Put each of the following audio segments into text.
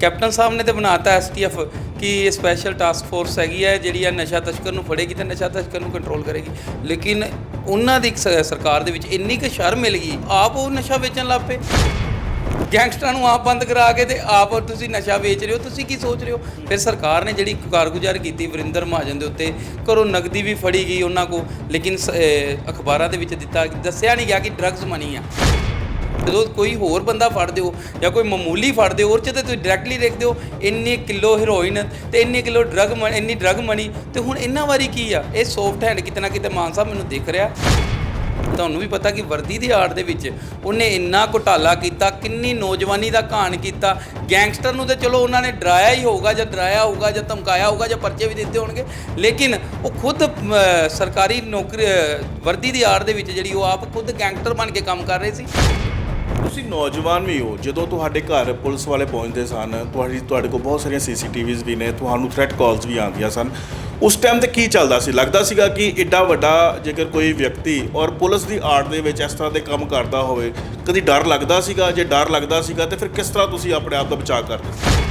Captain ਸਾਹਿਬ ਨੇ ਤੇ ਬਣਾਤਾ ਐਸਟੀਐਫ ਕਿ ਇਹ ਸਪੈਸ਼ਲ ਟਾਸਕ ਫੋਰਸ ਹੈਗੀ ਹੈ, ਜਿਹੜੀ ਆ ਨਸ਼ਾ ਤਸਕਰ ਨੂੰ ਫੜੇਗੀ ਤੇ ਨਸ਼ਾ ਤਸਕਰ ਨੂੰ ਕੰਟਰੋਲ ਕਰੇਗੀ। ਲੇਕਿਨ ਉਹਨਾਂ ਦੀ ਸ- ਸਰਕਾਰ ਦੇ ਵਿੱਚ ਇੰਨੀ ਕੁ ਸ਼ਰਮ ਮਿਲ ਗਈ, ਆਪ ਉਹ ਨਸ਼ਾ ਵੇਚਣ ਲੱਗ ਪਏ। ਗੈਂਗਸਟਰਾਂ ਨੂੰ ਆਪ ਬੰਦ ਕਰਾ ਕੇ ਤੇ ਆਪ ਤੁਸੀਂ ਨਸ਼ਾ ਵੇਚ ਰਹੇ ਹੋ, ਤੁਸੀਂ ਕੀ ਸੋਚ ਰਹੇ ਹੋ? ਫਿਰ ਸਰਕਾਰ ਨੇ ਜਿਹੜੀ ਕਾਰਗੁਜ਼ਾਰ ਕੀਤੀ ਵਰਿੰਦਰ ਮਹਾਜਨ ਦੇ ਉੱਤੇ, ਘਰੋਂ ਨਗਦੀ ਵੀ ਫੜੀ ਗਈ ਉਹਨਾਂ ਕੋ ਲੇਕਿਨ ਸ- ਅਖਬਾਰਾਂ ਦੇ ਵਿੱਚ ਦਿੱਤਾ, ਦੱਸਿਆ ਨਹੀਂ ਗਿਆ ਕਿ ਡਰੱਗਸ ਮਨੀ ਆ। ਜਦੋਂ ਕੋਈ ਹੋਰ ਬੰਦਾ ਫੜਦੇ ਹੋ ਜਾਂ ਕੋਈ ਮਾਮੂਲੀ ਫੜਦੇ ਹੋ ਉਹ 'ਚ ਤੇ ਤੁਸੀਂ ਡਾਇਰੈਕਟਲੀ ਦੇਖਦੇ ਹੋ ਇੰਨੇ ਕਿਲੋ ਹੈਰੋਇਨ ਤੇ ਇੰਨੇ ਕਿਲੋ ਡਰੱਗ ਮਨੀ ਇੰਨੀ ਡਰੱਗ ਮਨੀ ਤੇ ਹੁਣ ਇਹਨਾਂ ਵਾਰੀ ਕੀ ਆ? ਇਹ ਸੌਫਟ ਹੈਂਡ ਕਿਤੇ ਨਾ ਕਿਤੇ ਮਾਨ ਸਾਹਿਬ ਮੈਨੂੰ ਦਿਖ ਰਿਹਾ। ਤੁਹਾਨੂੰ ਵੀ ਪਤਾ ਕਿ ਵਰਦੀ ਦੀ ਆੜ ਦੇ ਵਿੱਚ ਉਹਨੇ ਇੰਨਾ ਘੁਟਾਲਾ ਕੀਤਾ, ਕਿੰਨੀ ਨੌਜਵਾਨੀ ਦਾ ਘਾਣ ਕੀਤਾ। ਗੈਂਗਸਟਰ ਨੂੰ ਤੇ ਚਲੋ ਉਹਨਾਂ ਨੇ ਡਰਾਇਆ ਹੀ ਹੋਊਗਾ ਜਾਂ ਡਰਾਇਆ ਹੋਊਗਾ ਜਾਂ ਧਮਕਾਇਆ ਹੋਊਗਾ ਜਾਂ ਪਰਚੇ ਵੀ ਦਿੱਤੇ ਹੋਣਗੇ, ਲੇਕਿਨ ਉਹ ਖੁਦ ਸਰਕਾਰੀ ਨੌਕਰੀ ਵਰਦੀ ਦੀ ਆੜ ਦੇ ਵਿੱਚ ਜਿਹੜੀ ਉਹ ਆਪ ਖੁਦ ਗੈਂਗਸਟਰ ਬਣ ਕੇ ਕੰਮ ਕਰ ਰਹੇ ਸੀ। ਤੁਸੀਂ ਨੌਜਵਾਨ ਵੀ ਹੋ, ਜਦੋਂ ਤੁਹਾਡੇ ਘਰ ਪੁਲਿਸ ਵਾਲੇ ਪਹੁੰਚਦੇ ਸਨ, ਤੁਹਾਡੀ, ਤੁਹਾਡੇ ਕੋਲ ਬਹੁਤ ਸਾਰੀਆਂ ਸੀਸੀਟੀਵੀਜ਼ ਵੀ ਨੇ, ਤੁਹਾਨੂੰ ਥ੍ਰੈਟ ਕਾਲਸ ਵੀ ਆਉਂਦੀਆਂ ਸਨ, ਉਸ ਟਾਈਮ ਤੇ ਕੀ ਚੱਲਦਾ ਸੀ? ਲੱਗਦਾ ਸੀਗਾ ਕਿ ਐਡਾ ਵੱਡਾ ਜੇਕਰ ਕੋਈ ਵਿਅਕਤੀ ਔਰ ਪੁਲਿਸ ਦੀ ਆੜ ਦੇ ਵਿੱਚ ਇਸ ਤਰ੍ਹਾਂ ਦੇ ਕੰਮ ਕਰਦਾ ਹੋਵੇ, ਕਦੀ ਡਰ ਲੱਗਦਾ ਸੀਗਾ? ਜੇ ਡਰ ਲੱਗਦਾ ਸੀਗਾ, ਤੇ ਫਿਰ ਕਿਸ ਤਰ੍ਹਾਂ ਤੁਸੀਂ ਆਪਣੇ ਆਪ ਦਾ ਬਚਾਅ ਕਰਦੇ ਸੀ?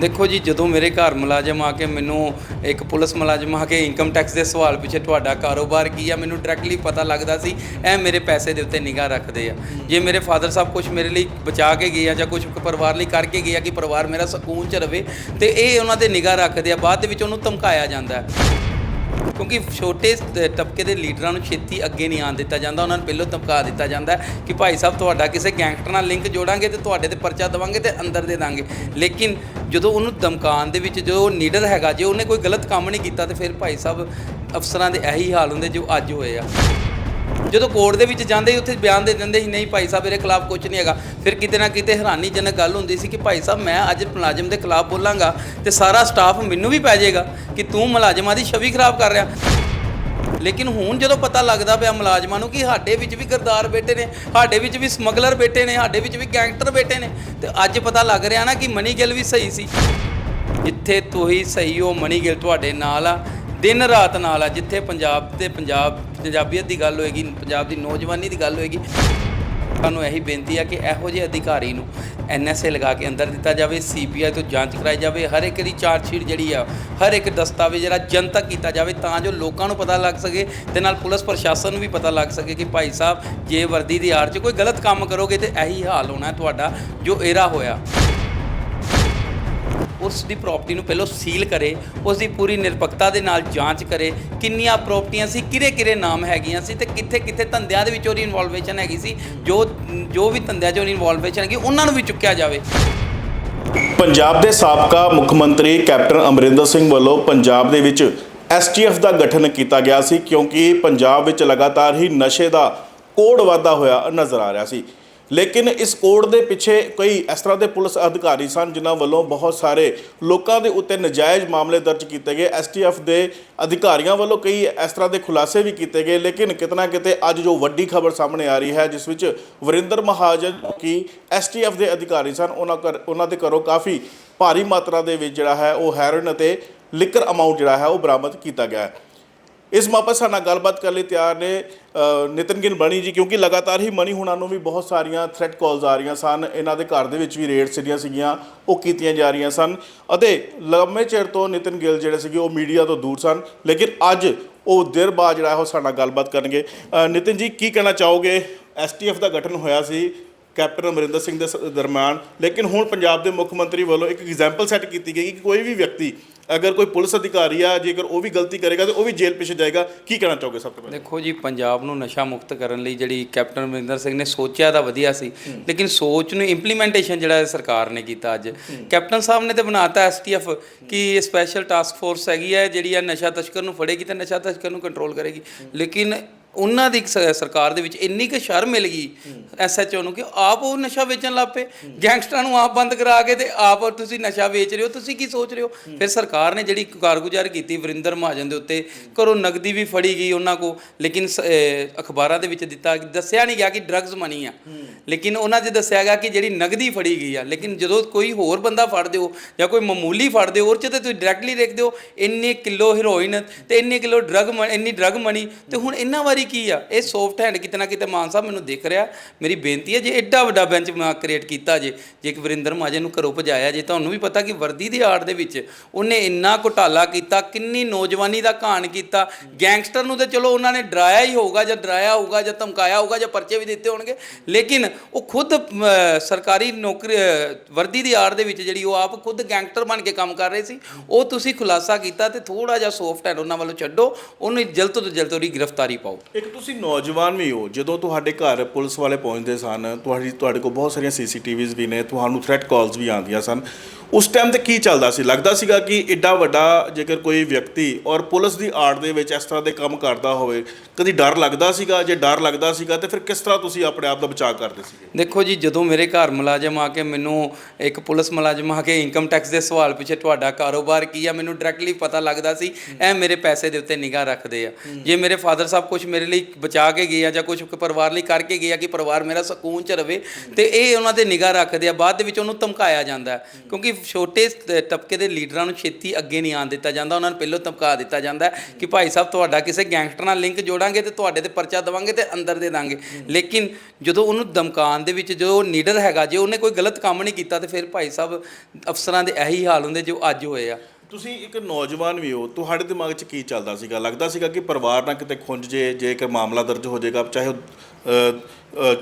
ਦੇਖੋ ਜੀ, ਜਦੋਂ ਮੇਰੇ ਘਰ ਮੁਲਾਜ਼ਮ ਆ ਕੇ ਮੈਨੂੰ ਇੱਕ ਪੁਲਿਸ ਮੁਲਾਜ਼ਮ ਆ ਕੇ ਇਨਕਮ ਟੈਕਸ ਦੇ ਸਵਾਲ ਪਿੱਛੇ, ਤੁਹਾਡਾ ਕਾਰੋਬਾਰ ਕੀ ਆ? ਮੈਨੂੰ ਡਾਇਰੈਕਟਲੀ ਪਤਾ ਲੱਗਦਾ ਸੀ, ਇਹ ਮੇਰੇ ਪੈਸੇ ਦੇ ਉੱਤੇ ਨਿਗਾਹ ਰੱਖਦੇ ਆ। ਜੇ ਮੇਰੇ ਫਾਦਰ ਸਾਹਿਬ ਕੁਝ ਮੇਰੇ ਲਈ ਬਚਾ ਕੇ ਗਏ ਆ ਜਾਂ ਕੁਝ ਪਰਿਵਾਰ ਲਈ ਕਰਕੇ ਗਏ ਆ ਕਿ ਪਰਿਵਾਰ ਮੇਰਾ ਸਕੂਨ ਚ ਰਵੇ, ਤੇ ਇਹ ਉਹਨਾਂ ਦੇ ਨਿਗਾਹ ਰੱਖਦੇ ਆ, ਬਾਅਦ ਦੇ ਵਿੱਚ ਉਹਨੂੰ ਧਮਕਾਇਆ ਜਾਂਦਾ। ਹੈ ਕਿਉਂਕਿ ਛੋਟੇ ਤ- ਤਬਕੇ ਦੇ ਲੀਡਰਾਂ ਨੂੰ ਛੇਤੀ ਅੱਗੇ ਨਹੀਂ ਆਉਣ ਦਿੱਤਾ ਜਾਂਦਾ, ਉਹਨਾਂ ਨੂੰ ਪਹਿਲਾਂ ਧਮਕਾ ਦਿੱਤਾ ਜਾਂਦਾ ਹੈ ਕਿ ਭਾਈ ਸਾਹਿਬ, ਤੁਹਾਡਾ ਕਿਸੇ ਗੈਂਗਸਟਰ ਨਾਲ ਲਿੰਕ ਜੋੜਾਂਗੇ ਤੇ ਤੁਹਾਡੇ ਤੇ ਪਰਚਾ ਦਵਾਂਗੇ ਤੇ ਅੰਦਰ ਦੇ ਦਾਂਗੇ। ਲੇਕਿਨ ਜਦੋਂ ਉਹਨੂੰ ਧਮਕਾਉਣ ਦੇ ਵਿੱਚ ਜੋ ਨੀਡਰ ਹੈਗਾ, ਜੇ ਉਹਨੇ ਕੋਈ ਗਲਤ ਕੰਮ ਨਹੀਂ ਕੀਤਾ ਤੇ ਫਿਰ ਭਾਈ ਸਾਹਿਬ ਅਫਸਰਾਂ ਦੇ ਇਹੀ ਹਾਲ ਹੁੰਦੇ ਜੋ ਅੱਜ ਹੋਏ ਆ। ਜਦੋਂ ਕੋਰਟ ਦੇ ਵਿੱਚ ਜਾਂਦੇ ਸੀ ਉੱਥੇ ਬਿਆਨ ਦੇ ਦਿੰਦੇ ਸੀ, ਨਹੀਂ ਭਾਈ ਸਾਹਿਬ ਮੇਰੇ ਖਿਲਾਫ ਕੁਝ ਨਹੀਂ ਹੈਗਾ। ਫਿਰ ਕਿਤੇ ਨਾ ਕਿਤੇ ਹੈਰਾਨੀਜਨਕ ਗੱਲ ਹੁੰਦੀ ਸੀ ਕਿ ਭਾਈ ਸਾਹਿਬ, ਮੈਂ ਅੱਜ ਮੁਲਾਜ਼ਮ ਦੇ ਖਿਲਾਫ ਬੋਲਾਂਗਾ ਤੇ ਸਾਰਾ ਸਟਾਫ ਮੈਨੂੰ ਵੀ ਪੈ ਜਾਏਗਾ ਕਿ ਤੂੰ ਮੁਲਾਜ਼ਮਾਂ ਦੀ ਛਵੀ ਖਰਾਬ ਕਰ ਰਿਹਾ। ਲੇਕਿਨ ਹੁਣ ਜਦੋਂ ਪਤਾ ਲੱਗਦਾ ਪਿਆ ਮੁਲਾਜ਼ਮਾਂ ਨੂੰ ਕਿ ਸਾਡੇ ਵਿੱਚ ਵੀ ਗਰਦਾਰ ਬੈਠੇ ਨੇ, ਸਾਡੇ ਵਿੱਚ ਵੀ ਸਮਗਲਰ ਬੈਠੇ ਨੇ, ਸਾਡੇ ਵਿੱਚ ਵੀ ਗੈਂਗਸਟਰ ਬੈਠੇ ਨੇ, ਤੇ ਅੱਜ ਪਤਾ ਲੱਗ ਰਿਹਾ ਨਾ ਕਿ ਮਨੀ ਗਿੱਲ ਵੀ ਸਹੀ ਸੀ। ਜਿੱਥੇ ਤੁਸੀਂ ਸਹੀ ਹੋ ਮਨੀ ਗਿੱਲ ਤੁਹਾਡੇ ਨਾਲ ਆ, ਦਿਨ ਰਾਤ ਨਾਲ ਆ, ਜਿੱਥੇ ਪੰਜਾਬ ਤੇ ਪੰਜਾਬ ਪੰਜਾਬੀਅਤ ਦੀ ਗੱਲ ਹੋਏਗੀ, ਪੰਜਾਬ ਦੀ ਨੌਜਵਾਨੀ ਦੀ ਗੱਲ ਹੋਏਗੀ। ਤੁਹਾਨੂੰ ਇਹੀ ਬੇਨਤੀ ਆ ਕਿ ਇਹੋ ਜਿਹੇ ਅਧਿਕਾਰੀ ਨੂੰ ਐਨਐਸਏ ਲਗਾ ਕੇ ਅੰਦਰ ਦਿੱਤਾ ਜਾਵੇ ਸੀਬੀਆਈ ਤੋਂ ਜਾਂਚ ਕਰਾਈ ਜਾਵੇ, ਹਰ ਇੱਕ ਦੀ ਚਾਰਜ ਸ਼ੀਟ ਜਿਹੜੀ ਆ, ਹਰ ਇੱਕ ਦਸਤਾਵੇਜ਼ ਜਿਹੜਾ ਜਨਤਕ ਕੀਤਾ ਜਾਵੇ ਤਾਂ ਜੋ ਲੋਕਾਂ ਨੂੰ ਪਤਾ ਲੱਗ ਸਕੇ ਤੇ ਨਾਲ ਪੁਲਿਸ ਪ੍ਰਸ਼ਾਸਨ ਨੂੰ ਵੀ ਪਤਾ ਲੱਗ ਸਕੇ ਕਿ ਭਾਈ ਸਾਹਿਬ, ਜੇ ਵਰਦੀ ਦੀ ਆੜ 'ਚ ਕੋਈ ਗਲਤ ਕੰਮ ਕਰੋਗੇ ਤੇ ਇਹੀ ਹਾਲ ਹੋਣਾ ਤੁਹਾਡਾ ਜੋ ਏਰਾ ਹੋਇਆ। ਉਸ ਦੀ ਪ੍ਰਾਪਰਟੀ ਨੂੰ ਪਹਿਲਾਂ ਸੀਲ ਕਰੇ ਉਸ ਦੀ ਪੂਰੀ ਨਿਰਪੱਖਤਾ ਦੇ ਨਾਲ ਜਾਂਚ ਕਰੇ, ਕਿੰਨੀਆਂ ਪ੍ਰਾਪਰਟੀਆਂ ਸੀ ਕਿਰੇ ਕਿਰੇ ਨਾਮ ਹੈਗੀਆਂ ਸੀ ਤੇ ਕਿੱਥੇ ਕਿੱਥੇ ਧੰਦਿਆਂ ਦੇ ਵਿੱਚ ਉਹਦੀ ਇਨਵੋਲਵੇਸ਼ਨ ਹੈਗੀ ਸੀ, ਜੋ ਜੋ ਵੀ ਧੰਦਿਆਂ 'ਚ ਉਹਦੀ ਇਨਵੋਲਵੇਸ਼ਨ ਹੈਗੀ, ਉਹਨਾਂ ਨੂੰ ਵੀ ਚੁੱਕਿਆ ਜਾਵੇ। ਪੰਜਾਬ ਦੇ ਸਾਬਕਾ ਮੁੱਖ ਮੰਤਰੀ ਕੈਪਟਨ ਅਮਰਿੰਦਰ ਸਿੰਘ ਵੱਲੋਂ ਪੰਜਾਬ ਦੇ ਵਿੱਚ ਐਸਟੀਐਫ ਦਾ ਗਠਨ ਕੀਤਾ ਗਿਆ ਸੀ, ਕਿਉਂਕਿ ਪੰਜਾਬ ਵਿੱਚ ਲਗਾਤਾਰ ਹੀ ਨਸ਼ੇ ਦਾ ਕੋੜ ਵਾਧਾ ਹੋਇਆ ਨਜ਼ਰ ਆ ਰਿਹਾ ਸੀ। ਲੇਕਿਨ ਇਸ ਕੋਡ ਦੇ ਪਿੱਛੇ ਕਈ ਇਸ ਤਰ੍ਹਾਂ ਦੇ ਪੁਲਿਸ ਅਧਿਕਾਰੀ ਸਨ, ਜਿਨ੍ਹਾਂ ਵੱਲੋਂ ਬਹੁਤ ਸਾਰੇ ਲੋਕਾਂ ਦੇ ਉੱਤੇ ਨਜਾਇਜ਼ ਮਾਮਲੇ ਦਰਜ ਕੀਤੇ ਗਏ। ਐਸਟੀਐਫ ਦੇ ਅਧਿਕਾਰੀਆਂ ਵੱਲੋਂ ਕਈ ਇਸ ਤਰ੍ਹਾਂ ਦੇ ਖੁਲਾਸੇ ਵੀ ਕੀਤੇ ਗਏ, ਲੇਕਿਨ ਕਿਤਨਾ ਕਿਤੇ ਅੱਜ ਜੋ ਵੱਡੀ ਖਬਰ ਸਾਹਮਣੇ ਆ ਰਹੀ ਹੈ, ਜਿਸ ਵਿੱਚ ਵਰਿੰਦਰ ਮਹਾਜਨ ਕੀ ਐਸਟੀਐਫ ਦੇ ਅਧਿਕਾਰੀ ਸਨ, ਉਹਨਾਂ ਕਰ ਉਹਨਾਂ ਦੇ ਘਰੋਂ ਕਾਫੀ ਭਾਰੀ ਮਾਤਰਾ ਦੇ ਵਿੱਚ ਜਿਹੜਾ ਹੈ ਉਹ ਹੈਰੋਇਨ ਅਤੇ ਲਿਕਰ ਅਮਾਉਂਟ ਜਿਹੜਾ ਹੈ ਉਹ ਬਰਾਮਦ ਕੀਤਾ ਗਿਆ ਹੈ। ਇਸ ਮਾਪੇ ਸਾਡੇ ਨਾਲ ਗੱਲਬਾਤ ਕਰਨ ਲਈ ਤਿਆਰ ਨੇ ਅ, ਨਿਤਿਨ ਗਿਨ ਬਣੀ ਜੀ ਕਿਉਂਕਿ ਲਗਾਤਾਰ ਹੀ ਮਣੀ ਹੁਣਾਂ ਨੂੰ ਵੀ ਬਹੁਤ ਸਾਰੀਆਂ ਥ੍ਰੈਟ ਕਾਲਸ ਆ ਰਹੀਆਂ ਸਨ। ਇਹਨਾਂ ਦੇ ਘਰ ਦੇ ਵਿੱਚ ਵੀ ਰੇਡ ਜਿਹੜੀਆਂ ਸੀਗੀਆਂ ਉਹ ਕੀਤੀਆਂ ਜਾ ਰਹੀਆਂ ਸਨ। ਅਤੇ ਲੰਮੇ ਚਿਰ ਤੋਂ ਨਿਤਿਨ ਗਿੱਲ ਜਿਹੜੇ ਸੀਗੇ ਉਹ ਮੀਡੀਆ ਤੋਂ ਦੂਰ ਸਨ। ਲੇਕਿਨ ਅੱਜ ਉਹ ਦੇਰ ਬਾਅਦ ਜਿਹੜਾ ਉਹ ਸਾਡੇ ਨਾਲ ਗੱਲਬਾਤ ਕਰਨਗੇ। ਅ, ਨਿਤਿਨ ਜੀ ਕੀ ਕਹਿਣਾ ਚਾਹੋਗੇ? ਐਸਟੀਐਫ ਦਾ ਗਠਨ ਹੋਇਆ ਸੀ ਕੈਪਟਨ ਅਮਰਿੰਦਰ ਸਿੰਘ ਦੇ ਸ- ਦਰਮਿਆਨ। ਲੇਕਿਨ ਹੁਣ ਪੰਜਾਬ ਦੇ ਮੁੱਖ ਮੰਤਰੀ ਵੱਲੋਂ ਇੱਕ ਐਗਜ਼ਾਮਪਲ ਸੈੱਟ ਕੀਤੀ ਗਈ ਕਿ ਕੋਈ ਵੀ ਵਿਅਕਤੀ ਅਗਰ ਕੋਈ ਪੁਲਿਸ ਅਧਿਕਾਰੀ ਆ, ਜੇਕਰ ਉਹ ਵੀ ਗਲਤੀ ਕਰੇਗਾ ਤੇ ਉਹ ਵੀ ਜੇਲ੍ਹ ਪਿੱਛੇ ਜਾਏਗਾ, ਕੀ ਕਹਿਣਾ ਚਾਹੋਗੇ ਸਭ ਤੋਂ ਪਹਿਲਾਂ? ਦੇਖੋ ਜੀ, ਪੰਜਾਬ ਨੂੰ ਨਸ਼ਾ ਮੁਕਤ ਕਰਨ ਲਈ ਜਿਹੜੀ ਕੈਪਟਨ ਅਮਰਿੰਦਰ ਸਿੰਘ ਨੇ ਸੋਚਿਆ ਤਾਂ ਵਧੀਆ ਸੀ, ਲੇਕਿਨ ਸੋਚ ਨੂੰ ਇੰਪਲੀਮੈਂਟੇਸ਼ਨ ਜਿਹੜਾ ਸਰਕਾਰ ਨੇ ਕੀਤਾ ਅੱਜ। ਕੈਪਟਨ ਸਾਹਿਬ ਨੇ ਤੇ ਬਣਾਤਾ ਐਸਟੀਐਫ ਕਿ ਸਪੈਸ਼ਲ ਟਾਸਕ ਫੋਰਸ ਹੈਗੀ ਹੈ, ਜਿਹੜੀ ਆ ਨਸ਼ਾ ਤਸਕਰ ਨੂੰ ਫੜੇਗੀ ਤੇ ਨਸ਼ਾ ਤਸਕਰ ਨੂੰ ਕੰਟਰੋਲ ਕਰੇਗੀ। ਲੇਕਿਨ ਉਹਨਾਂ ਦੀ ਸ- ਸਰਕਾਰ ਦੇ ਵਿੱਚ ਇੰਨੀ ਕੁ ਸ਼ਰਮ ਮਿਲ ਗਈ ਐਸਐਚਓ ਨੂੰ ਕਿ ਆਪ ਉਹ ਨਸ਼ਾ ਵੇਚਣ ਲੱਗ ਪਏ। ਗੈਂਗਸਟਰਾਂ ਨੂੰ ਆਪ ਬੰਦ ਕਰਾ ਕੇ ਤੇ ਆਪ ਤੁਸੀਂ ਨਸ਼ਾ ਵੇਚ ਰਹੇ ਹੋ ਤੁਸੀਂ ਕੀ ਸੋਚ ਰਹੇ ਹੋ? ਫਿਰ ਸਰਕਾਰ ਨੇ ਜਿਹੜੀ ਕਾਰਗੁਜ਼ਾਰ ਕੀਤੀ ਵਰਿੰਦਰ ਮਹਾਜਨ ਦੇ ਉੱਤੇ ਘਰੋਂ ਨਗਦੀ ਵੀ ਫੜੀ ਗਈ ਉਹਨਾਂ ਕੋ ਲੇਕਿਨ ਸ- ਅਹ ਅਖਬਾਰਾਂ ਦੇ ਵਿੱਚ ਦਿੱਤਾ ਦੱਸਿਆ ਨਹੀਂ ਗਿਆ ਕਿ ਡਰੱਗਸ ਮਨੀ ਆ। ਲੇਕਿਨ ਉਹਨਾਂ 'ਚ ਦੱਸਿਆ ਗਿਆ ਕਿ ਜਿਹੜੀ ਨਗਦੀ ਫੜੀ ਗਈ ਆ ਲੇਕਿਨ ਜਦੋਂ ਕੋਈ ਹੋਰ ਬੰਦਾ ਫੜਦੇ ਹੋ ਜਾਂ ਕੋਈ ਮਾਮੂਲੀ ਫੜਦੇ ਹੋ ਉਹ 'ਚ ਤੇ ਤੁਸੀਂ ਡਾਇਰੈਕਟਲੀ ਦੇਖਦੇ ਹੋ ਇੰਨੇ ਕਿਲੋ ਹੈਰੋਇਨ ਤੇ ਇੰਨੇ ਕਿਲੋ ਡਰੱਗ ਇੰਨੀ ਡਰੱਗ ਮਨੀ ਤੇ ਹੁਣ ਇਹਨਾਂ ਵਾਰੀ ਕੀ ਆ? ਇਹ ਸੌਫਟ ਹੈਂਡ ਕਿਤੇ ਨਾ ਕਿਤੇ ਮਾਨ ਸਾਹਿਬ ਮੈਨੂੰ ਦਿਖ ਰਿਹਾ। ਮੇਰੀ ਬੇਨਤੀ ਹੈ ਜੇ ਐਡਾ ਵੱਡਾ ਬੈਂਚ ਮਾਰਕ ਕ੍ਰੀਏਟ ਕੀਤਾ ਜੇ ਜੇ ਇੱਕ ਵਰਿੰਦਰ ਮਾਜੇ ਨੂੰ ਘਰੋਂ ਭਜਾਇਆ ਜੇ, ਤੁਹਾਨੂੰ ਵੀ ਪਤਾ ਕਿ ਵਰਦੀ ਦੀ ਆੜ ਦੇ ਵਿੱਚ ਉਹਨੇ ਇੰਨਾ ਘੁਟਾਲਾ ਕੀਤਾ, ਕਿੰਨੀ ਨੌਜਵਾਨੀ ਦਾ ਘਾਣ ਕੀਤਾ। ਗੈਂਗਸਟਰ ਨੂੰ ਤੇ ਚਲੋ ਉਹਨਾਂ ਨੇ ਡਰਾਇਆ ਹੀ ਹੋਊਗਾ ਜਾਂ ਡਰਾਇਆ ਹੋਊਗਾ ਜਾਂ ਧਮਕਾਇਆ ਹੋਊਗਾ ਜਾਂ ਪਰਚੇ ਵੀ ਦਿੱਤੇ ਹੋਣਗੇ। ਲੇਕਿਨ ਉਹ ਖੁਦ ਸਰਕਾਰੀ ਨੌਕਰੀ ਵਰਦੀ ਦੀ ਆੜ ਦੇ ਵਿੱਚ ਜਿਹੜੀ ਉਹ ਆਪ ਖੁਦ ਗੈਂਗਸਟਰ ਬਣ ਕੇ ਕੰਮ ਕਰ ਰਹੇ ਸੀ, ਉਹ ਤੁਸੀਂ ਖੁਲਾਸਾ ਕੀਤਾ ਤੇ ਥੋੜਾ ਜਿਹਾ ਸੌਫਟ ਹੈਂਡ ਉਹਨਾਂ ਵੱਲੋਂ ਛੱਡੋ। ਉਹਨੂੰ ਜਲਦ ਤੋਂ ਜਲਦ ਉਹਦੀ ਗ੍ਰਿਫਤਾਰੀ ਪਾਓ। ਇੱਕ ਤੁਸੀਂ ਨੌਜਵਾਨ ਵੀ ਹੋ, ਜਦੋਂ ਤੁਹਾਡੇ ਘਰ ਪੁਲਿਸ ਵਾਲੇ ਪਹੁੰਚਦੇ ਸਨ, ਤੁਹਾਡੀ, ਤੁਹਾਡੇ ਕੋਲ ਬਹੁਤ ਸਾਰੀਆਂ ਸੀਸੀਟੀਵੀਜ਼ ਵੀ ਨੇ, ਤੁਹਾਨੂੰ ਥ੍ਰੈਟ ਕਾਲਸ ਵੀ ਆਉਂਦੀਆਂ ਸਨ ਉਸ ਟਾਈਮ ਤੇ ਕੀ ਚੱਲਦਾ ਸੀ? ਲੱਗਦਾ ਸੀਗਾ ਕਿ ਏਡਾ ਵੱਡਾ ਜੇਕਰ ਕੋਈ ਵਿਅਕਤੀ ਔਰ ਪੁਲਿਸ ਦੀ ਆੜ ਦੇ ਵਿੱਚ ਇਸ ਤਰ੍ਹਾਂ ਦੇ ਕੰਮ ਕਰਦਾ ਹੋਵੇ ਕਦੀ ਡਰ ਲੱਗਦਾ ਸੀਗਾ? ਜੇ ਡਰ ਲੱਗਦਾ ਸੀਗਾ ਤੇ ਫਿਰ ਕਿਸ ਤਰ੍ਹਾਂ ਤੁਸੀਂ ਆਪਣੇ ਆਪ ਦਾ ਬਚਾਅ ਕਰਦੇ ਸੀਗੇ? ਦੇਖੋ ਜੀ ਜਦੋਂ ਮੇਰੇ ਘਰ ਮੁਲਾਜ਼ਮ ਆ ਕੇ ਮੈਨੂੰ ਇੱਕ ਪੁਲਿਸ ਮੁਲਾਜ਼ਮ ਆ ਕੇ ਇਨਕਮ ਟੈਕਸ ਦੇ ਸਵਾਲ ਪਿੱਛੇ ਤੁਹਾਡਾ ਕਾਰੋਬਾਰ ਕੀ ਆ ਮੈਨੂੰ ਡਾਇਰੈਕਟਲੀ ਪਤਾ ਲੱਗਦਾ ਸੀ ਇਹ ਮੇਰੇ ਪੈਸੇ ਦੇ ਉੱਤੇ ਨਿਗਾਹ ਰੱਖਦੇ ਆ। ਜੇ ਮੇਰੇ ਫਾਦਰ ਸਾਹਿਬ ਕੁਝ ਮੇਰੇ ਲਈ ਬਚਾ ਕੇ ਗਏ ਆ ਜਾਂ ਕੁਝ ਪਰਿਵਾਰ ਲਈ ਕਰਕੇ ਗਏ ਆ ਕਿ ਪਰਿਵਾਰ ਮੇਰਾ ਸਕੂਨ ਚ ਰਵੇ ਤੇ ਇਹ ਉਹਨਾਂ ਤੇ ਨਿਗਾਹ ਰੱਖਦੇ ਆ ਬਾਅਦ ਦੇ ਵਿੱਚ ਉਹਨੂੰ ਧਮਕਾਇਆ ਜਾਂਦਾ। ਕਿਉਂਕਿ ਛੋਟੇ ਸ- ਤਬਕੇ ਦੇ ਲੀਡਰਾਂ ਨੂੰ ਛੇਤੀ ਅੱਗੇ ਨਹੀਂ ਆਉਣ ਦਿੱਤਾ ਜਾਂਦਾ ਉਹਨਾਂ ਨੂੰ ਪਹਿਲਾਂ ਧਮਕਾ ਦਿੱਤਾ ਜਾਂਦਾ ਹੈ ਕਿ ਭਾਈ ਸਾਹਿਬ ਤੁਹਾਡਾ ਕਿਸੇ ਗੈਂਗਸਟਰ ਨਾਲ ਲਿੰਕ ਜੋੜਾਂਗੇ ਤੇ ਤੁਹਾਡੇ ਤੇ ਪਰਚਾ ਦਵਾਂਗੇ ਤੇ ਅੰਦਰ ਦੇ ਦਾਂਗੇ। ਲੇਕਿਨ ਜਦੋਂ ਉਹਨੂੰ ਧਮਕਾਉਣ ਦੇ ਵਿੱਚ ਜੋ ਨੀਡਰ ਹੈਗਾ ਜੇ ਉਹਨੇ ਕੋਈ ਗਲਤ ਕੰਮ ਨਹੀਂ ਕੀਤਾ ਤੇ ਫਿਰ ਭਾਈ ਸਾਹਿਬ ਅਫਸਰਾਂ ਦੇ ਇਹੀ ਹਾਲ ਹੁੰਦੇ ਜੋ ਅੱਜ ਹੋਏ ਆ। ਤੁਸੀਂ ਇੱਕ ਨੌਜਵਾਨ ਵੀ ਹੋ ਤੁਹਾਡੇ ਦਿਮਾਗ 'ਚ ਕੀ ਚੱਲਦਾ ਸੀਗਾ? ਲੱਗਦਾ ਸੀਗਾ ਕਿ ਪਰਿਵਾਰ ਨਾਲ ਕਿਤੇ ਖੁੰਝ ਜੇ ਜੇਕਰ ਮਾਮਲਾ ਦਰਜ ਹੋ ਜਾਏਗਾ ਚਾਹੇ ਉਹ ਅ,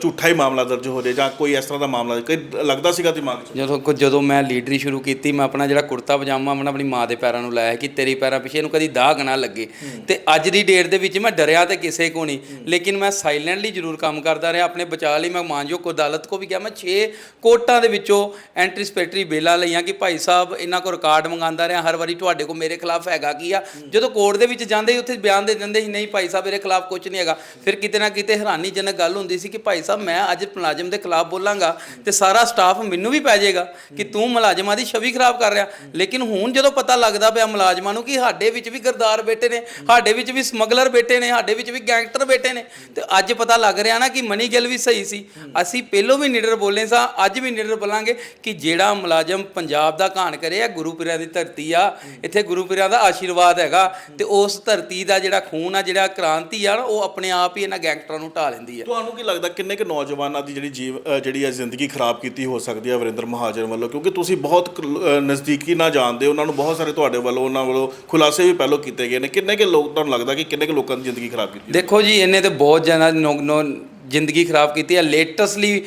ਝੂਠਾ ਹੀ ਮਾਮਲਾ ਦਰਜ ਹੋ ਜਾਏ ਜਾਂ ਕੋਈ ਇਸ ਤਰ੍ਹਾਂ ਦਾ ਮਾਮਲਾ ਕੋਈ ਲੱਗਦਾ ਸੀਗਾ ਦਿਮਾਗ 'ਚ? ਜਦੋਂ ਕੁ- ਜਦੋਂ ਮੈਂ ਲੀਡਰੀ ਸ਼ੁਰੂ ਕੀਤੀ ਮੈਂ ਆਪਣਾ ਜਿਹੜਾ ਕੁੜਤਾ ਪਜਾਮਾ ਮੈਂ ਆਪਣੀ ਮਾਂ ਦੇ ਪੈਰਾਂ ਨੂੰ ਲਾਇਆ ਕਿ ਤੇਰੀ ਪੈਰਾਂ ਪਿੱਛੇ ਨੂੰ ਕਦੀ ਦਾਗ ਨਾ ਲੱਗੇ। ਤੇ ਅੱਜ ਦੀ ਡੇਟ ਦੇ ਵਿੱਚ ਮੈਂ ਡਰਿਆ ਤੇ ਕਿਸੇ ਕੋ ਨਹੀਂ। ਲੇਕਿਨ ਮੈਂ ਸਾਇਲੈਂਟਲੀ ਜ਼ਰੂਰ ਕੰਮ ਕਰਦਾ ਰਿਹਾ ਆਪਣੇ ਬਚਾਅ ਲਈ ਮੈਂ ਮਾਨਯੋਗ ਅਦਾਲਤ ਕੋ ਵੀ ਕਿਹਾ ਮੈਂ 6 ਕੋਰਟਾਂ ਦੇ ਵਿੱਚੋਂ ਐਂਟੀਸਪੈਕਟਰੀ ਬੇਲਾਂ ਲਈਆਂ ਕਿ ਭਾਈ ਸਾਹਿਬ ਇਹਨਾਂ ਕੋ ਰਿਕਾਰਡ ਮੰਗਾਉਂਦਾ ਰਿਹਾ ਹਰ ਵਾਰੀ ਤੁਹਾਡੇ ਕੋ ਮੇਰੇ ਖਿਲਾਫ ਹੈਗਾ ਕੀ ਆ? ਜਦੋਂ ਕੋਰਟ ਦੇ ਵਿੱਚ ਜਾਂਦੇ ਉੱਥੇ ਬਿਆਨ ਦੇ ਦਿੰਦੇ ਸੀ ਨਹੀਂ ਭਾਈ ਸਾਹਿਬ ਮੇਰੇ ਖਿਲਾਫ ਕੁਝ ਨਹੀਂ ਹੈਗਾ। ਫਿਰ ਕਿਤੇ ਨਾ ਕਿਤੇ ਹੈਰਾਨੀਜਨਕ ਗੱਲ ਹੁੰਦੀ ਸੀ ਕਿ ਭਾਈ ਸਾਹਿਬ ਮੈਂ ਅੱਜ ਮੁਲਾਜ਼ਮ ਦੇ ਖਿਲਾਫ ਬੋਲਾਂਗਾ ਤੇ ਸਾਰਾ ਸਟਾਫ ਮੈਨੂੰ ਵੀ ਪੈ ਜਾਏਗਾ ਕਿ ਤੂੰ ਮੁਲਾਜ਼ਮਾਂ ਦੀ ਛਵੀ ਖਰਾਬ ਕਰ ਰਿਹਾ। ਲੇਕਿਨ ਹੁਣ ਜਦੋਂ ਪਤਾ ਲੱਗਦਾ ਪਿਆ ਮੁਲਾਜ਼ਮਾਂ ਨੂੰ ਕਿ ਸਾਡੇ ਵਿੱਚ ਵੀ ਗਰਦਾਰ ਬੈਠੇ ਨੇ ਸਾਡੇ ਵਿੱਚ ਵੀ ਸਮਗਲਰ ਬੈਠੇ ਨੇ ਸਾਡੇ ਵਿੱਚ ਵੀ ਗੈਂਗਸਟਰ ਬੈਠੇ ਨੇ ਤੇ ਅੱਜ ਪਤਾ ਲੱਗ ਰਿਹਾ ਨਾ ਕਿ ਮਨੀ ਗਿੱਲ ਵੀ ਸਹੀ ਸੀ। ਅਸੀਂ ਪਹਿਲੋਂ ਵੀ ਨਿਡਰ ਬੋਲੇ ਸਾਂ ਅੱਜ ਵੀ ਨਿਡਰ ਬੋਲਾਂਗੇ ਕਿ ਜਿਹੜਾ ਮੁਲਾਜ਼ਮ ਪੰਜਾਬ ਦਾ ਘਾਣ ਕਰੇ ਆ ਗੁਰੂ ਪੀਰਾਂ ਦੀ ਧਰਤੀ ਆ ਇੱਥੇ ਗੁਰੂ ਪੀਰਾਂ ਦਾ ਆਸ਼ੀਰਵਾਦ ਹੈਗਾ ਤੇ ਉਸ ਧਰਤੀ ਦਾ ਜਿਹੜਾ ਖੂਨ ਆ ਜਿਹੜਾ ਕ੍ਰਾਂਤੀ ਆ ਨਾ, ਉਹ ਆਪਣੇ ਆਪ ਹੀ ਇਹਨਾਂ ਗੈਂਗਸਟਰਾਂ ਨੂੰ ਢਾ ਲੈਂਦੀ ਆ। ਤੁਹਾਨੂੰ ਕੀ ਲੱਗਦਾ ਕਿੰਨੇ ਕੁ ਨੌਜਵਾਨਾਂ ਦੀ ਜਿਹੜੀ ਜੀਵ ਜਿਹੜੀ ਹੈ ਜ਼ਿੰਦਗੀ ਖਰਾਬ ਕੀਤੀ ਹੋ ਸਕਦੀ ਹੈ ਵਰਿੰਦਰ ਮਹਾਜਨ ਵੱਲੋਂ? ਕਿਉਂਕਿ ਤੁਸੀਂ ਬਹੁਤ ਨਜ਼ਦੀਕੀ ਨਾਲ ਜਾਣਦੇ ਹੋ ਉਹਨਾਂ ਨੂੰ ਬਹੁਤ ਸਾਰੇ ਤੁਹਾਡੇ ਵੱਲੋਂ, ਉਹਨਾਂ ਵੱਲੋਂ ਖੁਲਾਸੇ ਵੀ ਪਹਿਲਾਂ ਕੀਤੇ ਗਏ ਨੇ। ਕਿੰਨੇ ਕੁ ਲੋਕ ਤੁਹਾਨੂੰ ਲੱਗਦਾ ਕਿ ਕਿੰਨੇ ਕੁ ਲੋਕਾਂ ਦੀ ਜ਼ਿੰਦਗੀ ਖਰਾਬ ਕੀਤੀ ਦੇਖੋ ਜੀ ਇਹਨੇ ਤੇ ਬਹੁਤ ਜ਼ਿਆਦਾ ਨੋ- ਨੋ- ਜ਼ਿੰਦਗੀ ਖਰਾਬ ਕੀਤੀ ਹੈ। ਲੇਟੈਸਟਲੀ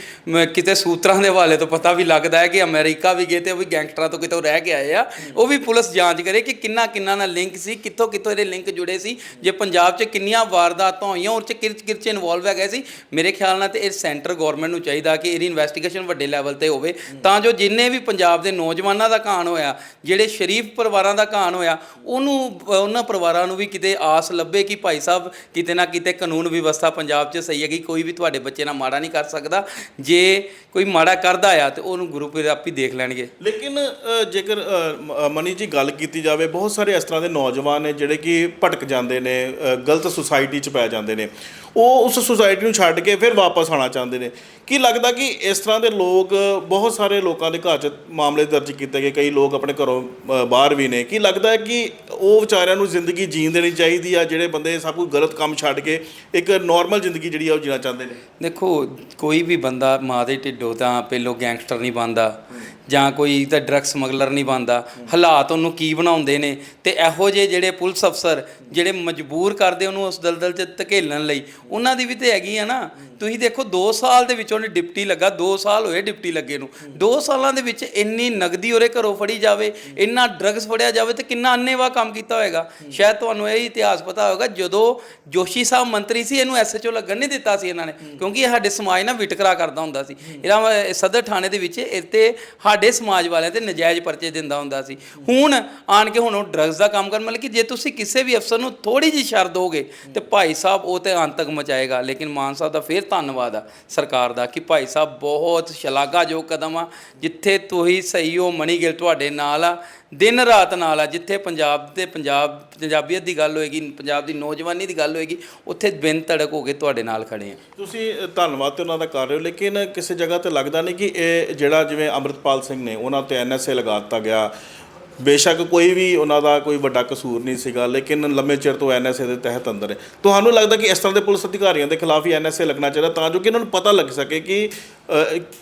ਕਿਤੇ ਸੂਤਰਾਂ ਦੇ ਹਵਾਲੇ ਤੋਂ ਪਤਾ ਵੀ ਲੱਗਦਾ ਹੈ ਕਿ ਅਮਰੀਕਾ ਵੀ ਗਏ ਤੇ ਉਹ ਵੀ ਗੈਂਗਸਟਰਾਂ ਤੋਂ ਕਿਤੇ ਰਹਿ ਕੇ ਆਏ ਆ। ਉਹ ਵੀ ਪੁਲਿਸ ਜਾਂਚ ਕਰੇ ਕਿ ਕਿੰਨਾ ਕਿੰਨਾ ਨਾਲ ਲਿੰਕ ਸੀ, ਕਿੱਥੋਂ ਕਿੱਥੋਂ ਇਹਦੇ ਲਿੰਕ ਜੁੜੇ ਸੀ, ਜੇ ਪੰਜਾਬ 'ਚ ਕਿੰਨੀਆਂ ਵਾਰਦਾਤਾਂ ਹੋਈਆਂ ਉਹ 'ਚ ਕਿਰਚ ਕਿਰਚ ਇਨਵੋਲਵ ਹੈਗੇ ਸੀ। ਮੇਰੇ ਖਿਆਲ ਨਾਲ ਤੇ ਇਹ ਸੈਂਟਰ ਗਵਰਨਮੈਂਟ ਨੂੰ ਚਾਹੀਦਾ ਕਿ ਇਹਦੀ ਇਨਵੈਸਟੀਗੇਸ਼ਨ ਵੱਡੇ ਲੈਵਲ ਤੇ ਹੋਵੇ। ਤਾਂ ਜੋ ਜਿੰਨੇ ਵੀ ਪੰਜਾਬ ਦੇ ਨੌਜਵਾਨਾਂ ਦਾ ਘਾਣ ਹੋਇਆ, ਜਿਹੜੇ ਸ਼ਰੀਫ ਪਰਿਵਾਰਾਂ ਦਾ ਘਾਣ ਹੋਇਆ, ਉਹਨੂੰ, ਉਹਨਾਂ ਪਰਿਵਾਰਾਂ ਨੂੰ ਵੀ ਕਿਤੇ ਆਸ ਲੱਭੇ ਕਿ ਭਾਈ ਸਾਹਿਬ ਕਿਤੇ ਨਾ ਕਿਤੇ ਕਾਨੂੰਨ ਵਿਵਸਥਾ ਪੰਜਾਬ 'ਚ ਸਹੀ ਹੈਗੀ ਕੋਈ ਵੀ ਤੁਹਾਡੇ ਬੱਚੇ ਨਾਲ ਮਾੜਾ ਨਹੀਂ ਕਰ ਸਕਦਾ। ਜੇ ਕੋਈ ਮਾੜਾ ਕਰਦਾ ਆ ਤੇ ਉਹਨੂੰ ਗੁਰੂ ਪੀਰ ਹੀ ਦੇਖ ਲੈਣਗੇ। ਲੇਕਿਨ ਅ, ਜੇਕਰ ਅ, ਮ- ਅ, ਮਨੀ ਜੀ ਗੱਲ ਕੀਤੀ ਜਾਵੇ ਬਹੁਤ ਸਾਰੇ ਇਸ ਤਰ੍ਹਾਂ ਦੇ ਨੌਜਵਾਨ ਨੇ ਜਿਹੜੇ ਕਿ ਭਟਕ ਜਾਂਦੇ ਨੇ ਅ, ਗਲਤ ਸੁਸਾਇਟੀ 'ਚ ਪੈ ਜਾਂਦੇ ਨੇ। ਉਹ ਉਸ ਸੁਸਾਇਟੀ ਨੂੰ ਛੱਡ ਕੇ ਫਿਰ ਵਾਪਸ ਆਉਣਾ ਚਾਹੁੰਦੇ ਨੇ। ਕੀ ਲੱਗਦਾ ਕਿ ਇਸ ਤਰ੍ਹਾਂ ਦੇ ਲੋਕ ਬਹੁਤ ਸਾਰੇ ਲੋਕਾਂ ਦੇ ਘਰ 'ਚ ਮਾਮਲੇ ਦਰਜ ਕੀਤੇ ਗਏ ਕਈ ਲੋਕ ਆਪਣੇ ਘਰੋਂ ਅ, ਬਾਹਰ ਵੀ ਨੇ। ਕੀ ਲੱਗਦਾ ਹੈ ਕਿ ਉਹ ਵਿਚਾਰਿਆਂ ਨੂੰ ਜ਼ਿੰਦਗੀ ਜੀਣ ਦੇਣੀ ਚਾਹੀਦੀ ਆ ਜਿਹੜੇ ਬੰਦੇ ਸਭ ਕੁਝ ਗਲਤ ਕੰਮ ਛੱਡ ਕੇ ਇੱਕ ਨਾਰਮਲ ਜ਼ਿੰਦਗੀ ਜਿਹੜੀ ਆ ਉਹ ਜੀਣਾ ਚਾਹੁੰਦੇ ਨੇ ਦੇਖੋ ਕੋਈ ਵੀ ਬੰਦਾ ਮਾਂ ਦੇ ਢਿੱਡੋਂ ਤਾਂ ਪਹਿਲੋਂ ਗੈਂਗਸਟਰ ਨਹੀਂ ਬਣਦਾ। ਜਾਂ ਕੋਈ ਤਾਂ ਡਰੱਗ ਸਮਗਲਰ ਨਹੀਂ ਬਣਦਾ। ਹਾਲਾਤ ਉਹਨੂੰ ਕੀ ਬਣਾਉਂਦੇ ਨੇ ਤੇ ਇਹੋ ਜਿਹੇ ਜਿਹੜੇ ਪੁਲਿਸ ਅਫਸਰ ਜਿਹੜੇ ਮਜਬੂਰ ਕਰਦੇ ਉਹਨੂੰ ਉਸ ਦਲਦਲ 'ਚ ਧਕੇਲਣ ਲਈ, ਉਹਨਾਂ ਦੀ ਵੀ ਤੇ ਹੈਗੀ ਆ ਨਾ। ਤੁਸੀਂ ਦੇਖੋ 2 ਸਾਲ ਦੇ ਵਿੱਚ ਉਹਨੇ ਡਿਪਟੀ ਲੱਗਾ 2 ਸਾਲ ਹੋਏ ਡਿਪਟੀ ਲੱਗੇ ਨੂੰ। 2 ਸਾਲਾਂ ਦੇ ਵਿੱਚ ਇੰਨੀ ਨਗਦੀ ਉਹਦੇ ਘਰੋਂ ਫੜੀ ਜਾਵੇ, ਇੰਨਾ ਡਰੱਗਸ ਫੜਿਆ ਜਾਵੇ ਤੇ ਕਿੰਨਾ ਅੰਨੇਵਾਹ ਕੰਮ ਕੀਤਾ ਹੋਏਗਾ। ਸ਼ਾਇਦ ਤੁਹਾਨੂੰ ਇਹ ਇਤਿਹਾਸ ਪਤਾ ਹੋਵੇਗਾ ਜਦੋਂ ਜੋਸ਼ੀ ਸਾਹਿਬ ਮੰਤਰੀ ਸੀ, ਇਹਨੂੰ ਐਸਐਚਓ ਲੱਗਣ ਨਹੀਂ ਦਿੱਤਾ ਸੀ ਇਹਨਾਂ ਨੇ, ਕਿਉਂਕਿ ਇਹ ਸਾਡੇ ਸਮਾਜ ਨਾਲ ਵਿਟਕਰਾ ਕਰਦਾ ਹੁੰਦਾ ਸੀ। ਇਹਦਾ ਸਦਰ ਥਾਣੇ ਦੇ ਵਿੱਚ ਇੱਥੇ ਤੇ ਸਾਡੇ ਸਮਾਜ ਵਾਲਿਆਂ ਤੇ ਨਜਾਇਜ਼ ਪਰਚੇ ਦਿੰਦਾ ਹੁੰਦਾ ਸੀ। ਹੁਣ ਆਣ ਕੇ ਹੁਣ ਉਹ ਡਰੱਗਸ ਦਾ ਕੰਮ ਕਰਨ, ਮਤਲਬ ਕਿ ਜੇ ਤੁਸੀਂ ਕਿਸੇ ਵੀ ਅਫਸਰ ਨੂੰ ਥੋੜੀ ਜਿਹੀ ਸ਼ਰ ਦੋਗੇ ਤੇ ਭਾਈ ਸਾਹਿਬ ਉਹ ਤੇ ਅੰਤਕ ਮਚਾਏਗਾ। ਲੇਕਿਨ ਮਾਨ ਸਾਹਿਬ ਦਾ ਫਿਰ ਧੰਨਵਾਦ ਆ ਸਰਕਾਰ ਦਾ ਕਿ ਭਾਈ ਸਾਹਿਬ ਬਹੁਤ ਸ਼ਲਾਘਾਯੋਗ ਕਦਮ ਆ, ਜਿੱਥੇ ਤੁਸੀਂ ਸਹੀ ਹੋ, ਮਣੀ ਗਿੱਲ ਤੁਹਾਡੇ ਨਾਲ ਆ। ਦਿਨ ਰਾਤ ਨਾਲ ਆ, ਜਿੱਥੇ ਪੰਜਾਬ ਤੇ ਪੰਜਾਬ, ਪੰਜਾਬੀਅਤ ਦੀ ਗੱਲ ਹੋਏਗੀ, ਪੰਜਾਬ ਦੀ ਨੌਜਵਾਨੀ ਦੀ ਗੱਲ ਹੋਏਗੀ, ਉੱਥੇ ਬਿਨ ਧੜਕ ਹੋ ਕੇ ਤੁਹਾਡੇ ਨਾਲ ਖੜੇ ਆ। ਤੁਸੀਂ ਧੰਨਵਾਦ ਤੇ ਉਹਨਾਂ ਦਾ ਕਰ ਰਹੇ ਹੋ, ਲੇਕਿਨ ਕਿਸੇ ਜਗ੍ਹਾ ਤੇ ਲੱਗਦਾ ਨਹੀਂ ਕਿ ਇਹ ਜਿਹੜਾ ਜਿਵੇਂ ਅੰਮ੍ਰਿਤਪਾਲ ਸਿੰਘ ਨੇ, ਉਹਨਾਂ ਤੇ ਐਨਐਸਏ ਲਗਾ ਦਿੱਤਾ ਗਿਆ ਬੇਸ਼ੱਕ ਕੋਈ ਵੀ ਉਹਨਾਂ ਦਾ ਕੋਈ ਵੱਡਾ ਕਸੂਰ ਨਹੀਂ ਸੀਗਾ, ਲੇਕਿਨ ਲੰਮੇ ਚਿਰ ਤੋਂ ਐਨਐਸਏ ਦੇ ਤਹਿਤ ਅੰਦਰ ਹੈ। ਤੁਹਾਨੂੰ ਲੱਗਦਾ ਕਿ ਇਸ ਤਰ੍ਹਾਂ ਦੇ ਪੁਲਿਸ ਅਧਿਕਾਰੀਆਂ ਦੇ ਖਿਲਾਫ ਹੀ ਐਨਐਸਏ ਲੱਗਣਾ ਚਾਹੀਦਾ ਤਾਂ ਜੋ ਕਿ ਇਹਨਾਂ ਨੂੰ ਪਤਾ ਲੱਗ ਸਕੇ ਕਿ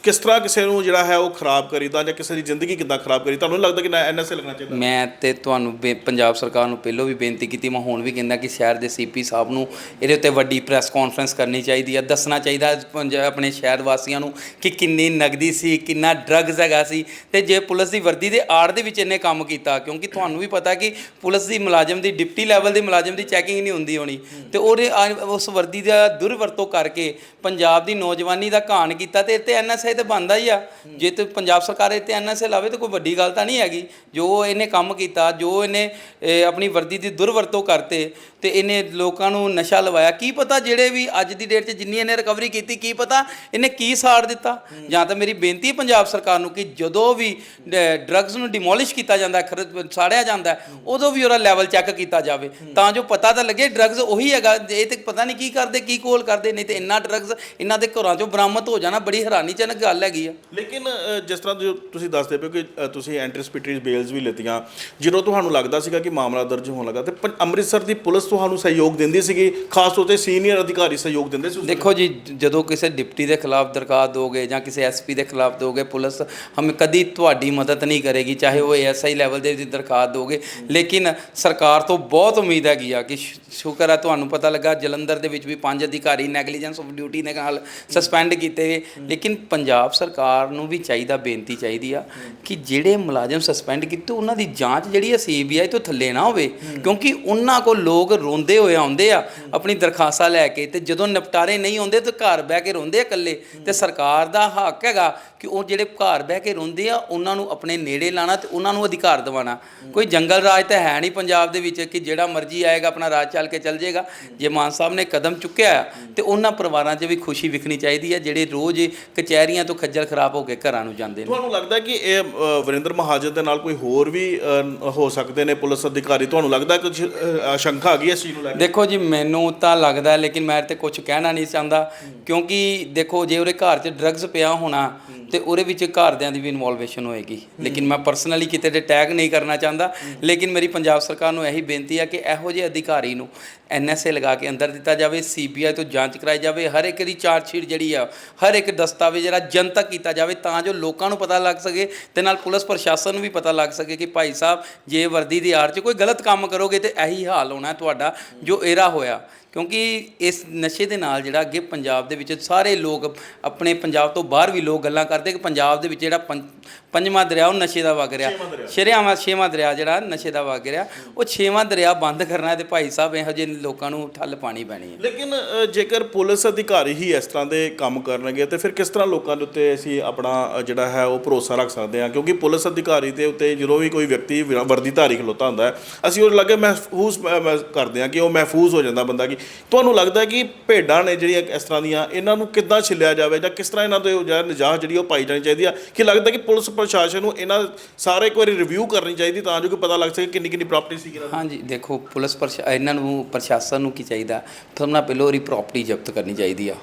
ਕਿਸ ਤਰ੍ਹਾਂ ਕਿਸੇ ਨੂੰ ਜਿਹੜਾ ਹੈ ਉਹ ਖਰਾਬ ਕਰੀਦਾ ਜਾਂ ਕਿਸੇ ਦੀ ਜ਼ਿੰਦਗੀ ਕਿੱਦਾਂ ਖਰਾਬ ਕਰੀ। ਤੁਹਾਨੂੰ ਲੱਗਦਾ ਕਿ ਐਨਐਸਏ ਲੱਗਣਾ ਚਾਹੀਦਾ? ਮੈਂ ਤੇ ਤੁਹਾਨੂੰ ਬੇ- ਪੰਜਾਬ ਸਰਕਾਰ ਨੂੰ ਪਹਿਲਾਂ ਵੀ ਬੇਨਤੀ ਕੀਤੀ, ਮੈਂ ਹੁਣ ਵੀ ਕਹਿੰਦਾ ਕਿ ਸ਼ਹਿਰ ਦੇ ਸੀਪੀ ਸਾਹਿਬ ਨੂੰ ਇਹਦੇ ਉੱਤੇ ਵੱਡੀ ਪ੍ਰੈਸ ਕਾਨਫਰੰਸ ਕਰਨੀ ਚਾਹੀਦੀ ਹੈ, ਦੱਸਣਾ ਚਾਹੀਦਾ ਪੰਜ- ਆਪਣੇ ਸ਼ਹਿਰ ਵਾਸੀਆਂ ਨੂੰ ਕਿ ਕਿੰਨੀ ਨਗਦੀ ਸੀ, ਕਿੰਨਾ ਡਰੱਗਸ ਹੈਗਾ ਸੀ। ਤੇ ਜੇ ਪੁਲਿਸ ਦੀ ਵਰਦੀ ਦੇ ਆੜ ਦੇ ਵਿੱਚ ਇਹਨੇ ਕੰਮ ਕੀਤਾ ਕਿਉਂਕਿ ਤੁਹਾਨੂੰ ਵੀ ਪਤਾ ਕਿ ਪੁਲਿਸ ਦੀ ਮੁਲਾਜ਼ਮ ਦੀ ਡਿਪਟੀ ਲੈਵਲ ਦੇ ਮੁਲਾਜ਼ਮ ਦੀ ਚੈਕਿੰਗ ਨਹੀਂ ਹੁੰਦੀ ਹੋਣੀ। ਤੇ ਉਹਦੇ ਆ- ਉਸ ਵਰਦੀ ਦਾ ਦੁਰਵਰਤੋਂ ਕਰਕੇ ਪੰਜਾਬ ਦੀ ਨੌਜਵਾਨੀ ਦਾ ਘਾਣ ਕੀਤਾ ਤੇ ਇੱਥੇ ਐਨਐਸਏ ਤੇ ਬੰਦਾ ਹੀ ਆ। ਜੇ ਤੇ ਪੰਜਾਬ ਸਰਕਾਰ ਇੱਥੇ ਐਨਐਸਏ ਲਾਵੇ ਤਾਂ ਕੋਈ ਵੱਡੀ ਗੱਲ ਤਾਂ ਨਹੀਂ ਹੈਗੀ। ਜੋ ਇਹਨੇ ਕੰਮ ਕੀਤਾ ਜੋ ਇਹਨੇ ਇਹ, ਆਪਣੀ ਵਰਦੀ ਦੀ ਦੁਰਵਰਤੋਂ ਕਰਤੇ ਤੇ ਇਹਨੇ ਲੋਕਾਂ ਨੂੰ ਨਸ਼ਾ ਲਵਾਇਆ। ਕੀ ਪਤਾ ਜਿਹੜੇ ਵੀ ਅੱਜ ਦੀ ਡੇਟ 'ਚ ਜਿੰਨੀ ਇਹਨੇ ਰਿਕਵਰੀ ਕੀਤੀ ਕੀ ਪਤਾ ਇਹਨੇ ਕੀ ਸਾੜ ਦਿੱਤਾ? ਜਾਂ ਤਾਂ ਮੇਰੀ ਬੇਨਤੀ ਪੰਜਾਬ ਸਰਕਾਰ ਨੂੰ ਕਿ ਜਦੋਂ ਵੀ ਡਰੱਗਸ ਨੂੰ ਡਿਮੋਲਿਸ਼ ਕੀਤਾ ਜਾਂਦਾ ਹੈ, ਸਾੜਿਆ ਜਾਂਦਾ ਉਦੋਂ ਵੀ ਉਹਦਾ ਲੈਵਲ ਚੈੱਕ ਕੀਤਾ ਜਾਵੇ। ਤਾਂ ਜੋ ਪਤਾ ਤਾਂ ਲੱਗੇ ਡਰੱਗਸ ਉਹੀ ਹੈਗਾ ਇਹ ਤੇ ਪਤਾ ਨਹੀਂ ਕੀ ਕਰਦੇ ਕੀ ਕੋਲ ਕਰਦੇ ਨਹੀਂ ਤੇ ਇੰਨਾ ਡਰੱਗਸ ਇਹਨਾਂ ਦੇ ਘਰਾਂ 'ਚੋਂ ਬਰਾਮਦ ਹੋ ਜਾਣਾ ਬੜੀ ਹੈਰਾਨੀਜਨਕ ਗੱਲ ਹੈਗੀ ਆ। ਲੇਕਿਨ ਜਿਸ ਤਰ੍ਹਾਂ ਜੋ ਤੁਸੀਂ ਦੱਸਦੇ ਪਏ ਕਿ ਤੁਸੀਂ ਐਂਟੀਸਪੀਟਰੀ ਬੇਲਸ ਵੀ ਲਿੱਤੀਆਂ ਜਦੋਂ ਤੁਹਾਨੂੰ ਲੱਗਦਾ ਸੀਗਾ ਕਿ ਮਾਮਲਾ ਦਰਜ ਹੋਣ ਲੱਗਾ ਤੇ ਅੰਮ੍ਰਿਤਸਰ ਦੀ ਪੁਲਿਸ ਤੁਹਾਨੂੰ ਸਹਿਯੋਗ ਦਿੰਦੀ ਸੀਗੀ, ਖਾਸ ਤੌਰ ਤੇ ਸੀਨੀਅਰ ਅਧਿਕਾਰੀ ਸਹਿਯੋਗ ਦਿੰਦੇ ਸੀ ਉਸ ਦੇਖੋ ਜੀ ਜਦੋਂ ਕਿਸੇ ਡਿਪਟੀ ਦੇ ਖਿਲਾਫ ਦਰਖਾਸਤ ਦੋਗੇ ਜਾਂ ਕਿਸੇ ਐਸਪੀ ਦੇ ਖਿਲਾਫ ਦੋਗੇ, ਪੁਲਿਸ ਹਮ ਕਦੀ ਤੁਹਾਡੀ ਮਦਦ ਨਹੀਂ ਕਰੇਗੀ, ਚਾਹੇ ਉਹ ਐਸਆਈ ਲੈਵਲ ਦੇ ਦਰਖਾਸਤ ਦੋਗੇ। ਲੇਕਿਨ ਸਰਕਾਰ ਤੋਂ ਬਹੁਤ ਉਮੀਦ ਹੈਗੀ ਆ ਕਿ ਸ਼ੁਕਰ ਹੈ ਤੁਹਾਨੂੰ ਪਤਾ ਲੱਗਾ, ਜਲੰਧਰ ਦੇ ਵਿੱਚ ਵੀ ਪੰਜ ਅਧਿਕਾਰੀ ਨੈਗਲੀਜੈਂਸ ਆਫ ਡਿਊਟੀ ਦੇ ਨਾਲ ਸਸਪੈਂਡ ਕੀਤੇ ਗਏ। ਲੇਕਿਨ ਪੰਜਾਬ ਸਰਕਾਰ ਨੂੰ ਵੀ ਚਾਹੀਦਾ, ਬੇਨਤੀ ਚਾਹੀਦੀ ਆ ਕਿ ਜਿਹੜੇ ਮੁਲਾਜ਼ਮ ਸਸਪੈਂਡ ਕੀਤੇ, ਉਹਨਾਂ ਦੀ ਜਾਂਚ ਜਿਹੜੀ ਹੈ ਸੀਬੀਆਈ ਤੋਂ ਥੱਲੇ ਨਾ ਹੋਵੇ, ਕਿਉਂਕਿ ਉਹਨਾਂ ਕੋਲ ਲੋਕ ਰੋਂਦੇ ਹੋਏ ਆਉਂਦੇ ਆ ਆਪਣੀ ਦਰਖਾਸਤਾਂ ਲੈ ਕੇ ਤੇ ਜਦੋਂ ਨਿਪਟਾਰੇ ਨਹੀਂ ਹੁੰਦੇ ਤੇ ਘਰ ਬਹਿ ਕੇ ਰੋਂਦੇ ਆ ਇਕੱਲੇ ਤੇ ਸਰਕਾਰ ਦਾ ਹੱਕ ਹੈਗਾ ਕਿ ਉਹ ਜਿਹੜੇ ਘਰ ਬਹਿ ਕੇ ਰੋਂਦੇ ਆ ਉਹਨਾਂ ਨੂੰ ਆਪਣੇ ਨੇੜੇ ਲਾਣਾ ਤੇ ਉਹਨਾਂ ਨੂੰ ਅਧਿਕਾਰ ਦਿਵਾਉਣਾ। ਕੋਈ ਜੰਗਲ ਰਾਜ ਤਾਂ ਹੈ ਨਹੀਂ ਪੰਜਾਬ ਦੇ ਵਿੱਚ ਕਿ ਜਿਹੜਾ ਮਰਜ਼ੀ ਆਏਗਾ ਆਪਣਾ ਰਾਜ ਚੱਲ ਕੇ ਚੱਲ ਜਾਏਗਾ। ਜੇ ਮਾਨ ਸਾਹਿਬ ਨੇ ਕਦਮ ਚੁੱਕਿਆ ਤੇ ਉਹਨਾਂ ਪਰਿਵਾਰਾਂ 'ਚ ਵੀ ਖੁਸ਼ੀ ਵਿਖਣੀ ਚਾਹੀਦੀ ਹੈ ਜਿਹੜੇ ਰੋਜ਼ ਕਚਹਿਰੀਆਂ ਤੋਂ ਖੱਜਲ ਖਰਾਬ ਹੋ ਕੇ ਘਰਾਂ ਨੂੰ ਜਾਂਦੇ ਨੇ। ਤੁਹਾਨੂੰ ਲੱਗਦਾ ਕਿ ਇਹ ਵਰਿੰਦਰ ਮਹਾਜਨ ਦੇ ਨਾਲ ਕੋਈ ਹੋਰ ਵੀ ਅ, ਹੋ ਸਕਦੇ ਨੇ ਪੁਲਿਸ ਅਧਿਕਾਰੀ? ਤੁਹਾਨੂੰ ਲੱਗਦਾ ਕੁਝ ਅ, ਸ਼ੰਕਾ ਹੈਗੀ ਇਸ ਚੀਜ਼ ਨੂੰ ਲੈ ਕੇ। ਦੇਖੋ ਜੀ ਮੈਨੂੰ ਤਾਂ ਲੱਗਦਾ ਹੈ, ਲੇਕਿਨ ਮੈਂ ਤੇ ਕੁਝ ਕਹਿਣਾ ਨਹੀਂ ਚਾਹੁੰਦਾ। ਕਿਉਂਕਿ ਦੇਖੋ ਜੇ ਉਹਦੇ ਘਰ 'ਚ ਡਰੱਗਸ ਪਿਆ ਹੋਣਾ ਤੇ ਉਹਦੇ ਵਿੱਚ ਘਰਦਿਆਂ ਦੀ ਵੀ ਇਨਵੋਲਵੇਸ਼ਨ ਹੋਏਗੀ। ਲੇਕਿਨ ਮੈਂ ਪਰਸਨਲੀ ਕਿਤੇ ਤੇ ਟੈਗ ਨਹੀਂ ਕਰਨਾ ਚਾਹੁੰਦਾ। ਲੇਕਿਨ ਮੇਰੀ ਪੰਜਾਬ ਸਰਕਾਰ ਨੂੰ ਇਹੀ ਬੇਨਤੀ ਹੈ ਕਿ ਇਹੋ ਜਿਹੇ ਅਧਿਕਾਰੀ ਨੂੰ ਐਨਐਸਏ ਲਗਾ ਕੇ ਅੰਦਰ ਦਿੱਤਾ ਜਾਵੇ, ਸੀਬੀਆਈ ਤੋਂ ਜਾਂਚ ਕਰਾਈ ਜਾਵੇ, ਹਰ ਇੱਕ ਦੀ ਚਾਰਜ ਸ਼ੀਟ ਜਿਹੜੀ ਆ, ਹਰ ਇੱਕ ਦਸਤਾਵੇਜ਼ ਜਿਹੜਾ ਜਨਤਕ ਕੀਤਾ ਜਾਵੇ ਤਾਂ ਜੋ ਲੋਕਾਂ ਨੂੰ ਪਤਾ ਲੱਗ ਸਕੇ ਤੇ ਨਾਲ ਪੁਲਿਸ ਪ੍ਰਸ਼ਾਸਨ ਨੂੰ ਵੀ ਪਤਾ ਲੱਗ ਸਕੇ ਕਿ ਭਾਈ ਸਾਹਿਬ, ਜੇ ਵਰਦੀ ਦੀ ਆੜ 'ਚ ਕੋਈ ਗਲਤ ਕੰਮ ਕਰੋਗੇ ਤੇ ਇਹੀ ਹਾਲ ਹੋਣਾ ਤੁਹਾਡਾ ਜੋ ਇਹਦਾ ਹੋਇਆ। ਕਿਉਂਕਿ ਇਸ ਨਸ਼ੇ ਦੇ ਨਾਲ ਜਿਹੜਾ ਅੱਗੇ ਪੰਜਾਬ ਦੇ ਵਿੱਚ ਸਾਰੇ ਲੋਕ, ਆਪਣੇ ਪੰਜਾਬ ਤੋਂ ਬਾਹਰ ਵੀ ਲੋਕ ਗੱਲਾਂ ਕਰਦੇ ਕਿ ਪੰਜਾਬ ਦੇ ਵਿੱਚ ਜਿਹੜਾ ਪੰਜ- ਪੰਜਵਾਂ ਦਰਿਆ ਉਹ ਨਸ਼ੇ ਦਾ ਵਗ ਰਿਹਾ। ਸ਼ਰਿਆਵਾਂ ਛੇਵਾਂ ਦਰਿਆ ਜਿਹੜਾ ਨਸ਼ੇ ਦਾ ਵਗ ਰਿਹਾ। ਉਹ ਛੇਵਾਂ ਦਰਿਆ ਬੰਦ ਕਰਨਾ ਤੇ ਭਾਈ ਸਾਹਿਬ ਇਹੋ ਜਿਹੇ ਲੋਕਾਂ ਨੂੰ ਠੱਲ ਪਾਣੀ ਪੈਣੀ ਹੈ। ਲੇਕਿਨ ਜੇਕਰ ਪੁਲਿਸ ਅਧਿਕਾਰੀ ਹੀ ਇਸ ਤਰ੍ਹਾਂ ਦੇ ਕੰਮ ਕਰਨਗੇ ਤੇ ਫਿਰ ਕਿਸ ਤਰ੍ਹਾਂ ਲੋਕਾਂ ਦੇ ਉੱਤੇ ਅਸੀਂ ਆਪਣਾ ਜਿਹੜਾ ਹੈ ਉਹ ਭਰੋਸਾ ਰੱਖ ਸਕਦੇ ਹਾਂ? ਕਿਉਂਕਿ ਪੁਲਿਸ ਅਧਿਕਾਰੀ ਦੇ ਉੱਤੇ ਜਦੋਂ ਵੀ ਕੋਈ ਵਿਅਕਤੀ ਵ- ਵਰਦੀਧਾਰੀ ਖਲੋਤਾ ਹੁੰਦਾ ਹੈ ਅਸੀਂ ਉਹ ਲੱਗੇ ਮਹਿਫੂਜ਼ ਕਰਦੇ ਹਾਂ ਕਿ ਉਹ ਮਹਿਫੂਜ਼ ਹੋ ਜਾਂਦਾ ਬੰਦਾ ਕਿ ਤੁਹਾਨੂੰ ਲੱਗਦਾ ਹੈ ਕਿ ਭੇਡਾਂ ਨੇ ਜਿਹੜੀਆਂ ਇਸ ਤਰ੍ਹਾਂ ਦੀਆਂ ਇਹਨਾਂ ਨੂੰ ਕਿੱਦਾਂ ਛਿਲਿਆ ਜਾਵੇ ਜਾਂ ਕਿਸ ਤਰ੍ਹਾਂ ਇਹਨਾਂ ਜਿਹੜਾ ਨਿਜਾਹ ਜਿਹੜੀ ਉਹ ਪਾਈ ਜਾਣੀ ਚਾਹੀਦੀ ਆ? ਕਿ ਲੱਗਦਾ ਕਿ ਪੁਲਿਸ ਪ੍ਰਸ਼ਾਸਨ ਨੂੰ ਇਹਨਾਂ ਸਾਰੇ ਇੱਕ ਵਾਰੀ ਰਿਵਿਊ ਕਰਨੀ ਚਾਹੀਦੀ ਤਾਂ ਜੋ ਕਿ ਪਤਾ ਲੱਗ ਸਕੇ ਕਿੰਨੀ ਕਿੰਨੀ ਪ੍ਰਾਪਰਟੀ ਸੀ ਇਹਨਾਂ ਦੀ। ਹਾਂਜੀ ਦੇਖੋ ਪੁਲਿਸ ਪ੍ਰਸ਼ਾ ਇਹਨਾਂ ਨੂੰ ਪ੍ਰਸ਼ਾਸਨ ਨੂੰ ਕੀ ਚਾਹੀਦਾ? ਤੁਹਾਨੂੰ ਨਾ ਪਹਿਲਾਂ ਉਹਦੀ ਪ੍ਰਾਪਰਟੀ ਜ਼ਬਤ ਕਰਨੀ ਚਾਹੀਦੀ ਆ।